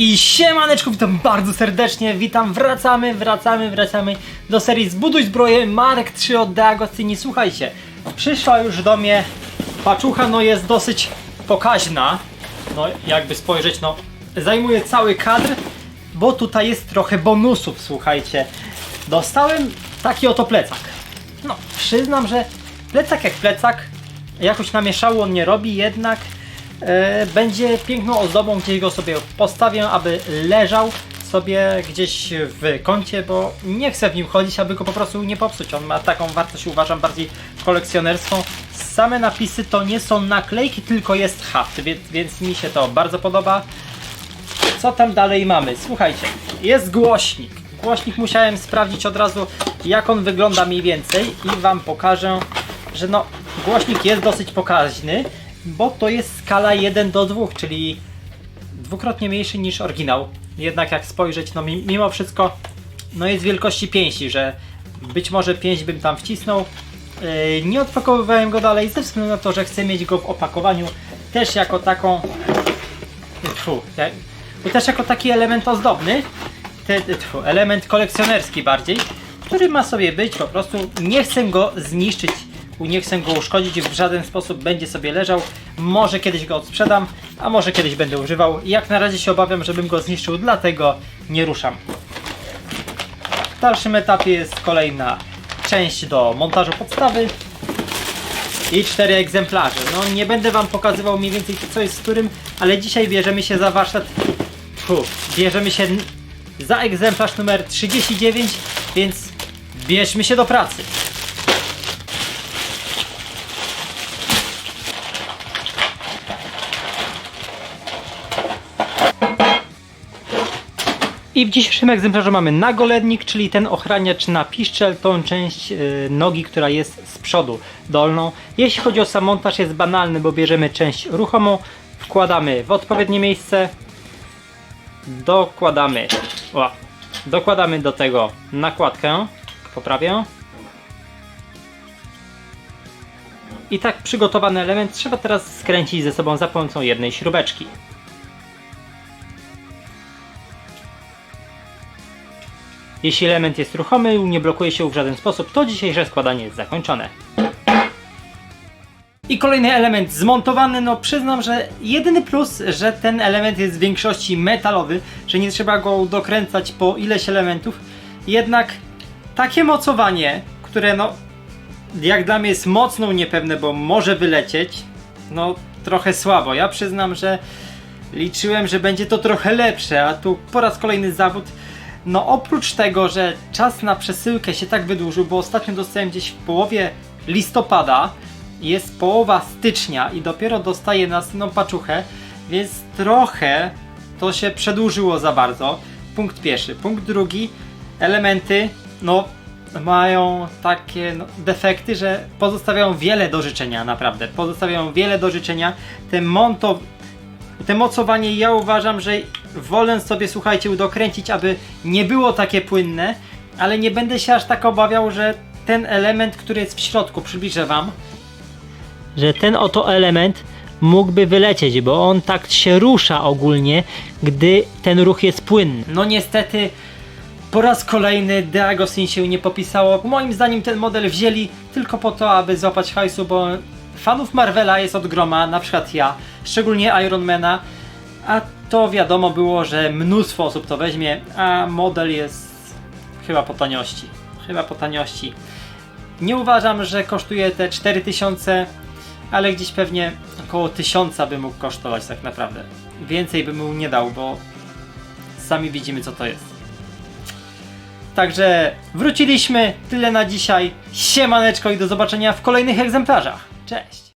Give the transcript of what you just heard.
I siemaneczku, witam bardzo serdecznie, witam, wracamy, wracamy, wracamy do serii Zbuduj zbroję Mark 3 od De Agostini. Słuchajcie, przyszła już do mnie paczucha, no jest dosyć pokaźna, no jakby spojrzeć, no zajmuje cały kadr, bo tutaj jest trochę bonusów, słuchajcie. Dostałem taki oto plecak. No, przyznam, że plecak jak plecak, jakoś namieszało on nie robi, jednak będzie piękną ozdobą, gdzieś go sobie postawię, aby leżał sobie gdzieś w kącie, bo nie chcę w nim chodzić, aby go po prostu nie popsuć. On ma taką wartość, uważam, bardziej kolekcjonerską. Same napisy to nie są naklejki, tylko jest haft, więc, więc mi się to bardzo podoba. Co tam dalej mamy? Słuchajcie, jest głośnik. Głośnik musiałem sprawdzić od razu, jak on wygląda mniej więcej i Wam pokażę, że no, głośnik jest dosyć pokaźny, bo to jest skala 1 do 2, czyli dwukrotnie mniejszy niż oryginał. Jednak jak spojrzeć, no mi- mimo wszystko, no jest wielkości pięści, że być może pięść bym tam wcisnął. Yy, nie odpakowywałem go dalej ze względu na to, że chcę mieć go w opakowaniu też jako taką Tfu, te- bo też jako taki element ozdobny, te, te, tfu, element kolekcjonerski bardziej, który ma sobie być po prostu, nie chcę go zniszczyć, nie chcę go uszkodzić, w żaden sposób będzie sobie leżał, może kiedyś go odsprzedam, a może kiedyś będę używał, jak na razie się obawiam, żebym go zniszczył, dlatego nie ruszam. W dalszym etapie jest kolejna część do montażu podstawy, i cztery egzemplarze. No nie będę wam pokazywał mniej więcej co jest z którym, ale dzisiaj bierzemy się za warsztat. Bierzemy się za egzemplarz numer 39, więc bierzmy się do pracy. I w dzisiejszym egzemplarzu mamy nagolednik, czyli ten ochraniacz na piszczel, tą część y, nogi, która jest z przodu, dolną. Jeśli chodzi o sam montaż jest banalny, bo bierzemy część ruchomą, wkładamy w odpowiednie miejsce, dokładamy, o, dokładamy do tego nakładkę, poprawię. I tak przygotowany element trzeba teraz skręcić ze sobą za pomocą jednej śrubeczki. Jeśli element jest ruchomy i nie blokuje się w żaden sposób, to dzisiejsze składanie jest zakończone. I kolejny element zmontowany, no przyznam, że jedyny plus, że ten element jest w większości metalowy, że nie trzeba go dokręcać po ileś elementów. Jednak takie mocowanie, które no jak dla mnie jest mocno niepewne, bo może wylecieć, no trochę słabo. Ja przyznam, że liczyłem, że będzie to trochę lepsze, a tu po raz kolejny zawód. No oprócz tego, że czas na przesyłkę się tak wydłużył, bo ostatnio dostałem gdzieś w połowie listopada, jest połowa stycznia i dopiero dostaję następną paczuchę, więc trochę to się przedłużyło za bardzo. Punkt pierwszy. Punkt drugi, elementy, no mają takie no, defekty, że pozostawiają wiele do życzenia, naprawdę. Pozostawiają wiele do życzenia. Te monto, te mocowanie ja uważam, że wolę sobie, słuchajcie, dokręcić, aby nie było takie płynne, ale nie będę się aż tak obawiał, że ten element, który jest w środku, przybliżę wam, że ten oto element mógłby wylecieć, bo on tak się rusza ogólnie, gdy ten ruch jest płynny. No niestety po raz kolejny De Agostin się nie popisało. Moim zdaniem ten model wzięli tylko po to, aby złapać hajsu, bo fanów Marvela jest od groma, na przykład ja, szczególnie Ironmana, a to wiadomo było, że mnóstwo osób to weźmie, a model jest chyba po taniości. Chyba po taniości. Nie uważam, że kosztuje te 4000, ale gdzieś pewnie około 1000 by mógł kosztować tak naprawdę. Więcej bym mu nie dał, bo sami widzimy co to jest. Także wróciliśmy, tyle na dzisiaj. Siemaneczko i do zobaczenia w kolejnych egzemplarzach. Cześć!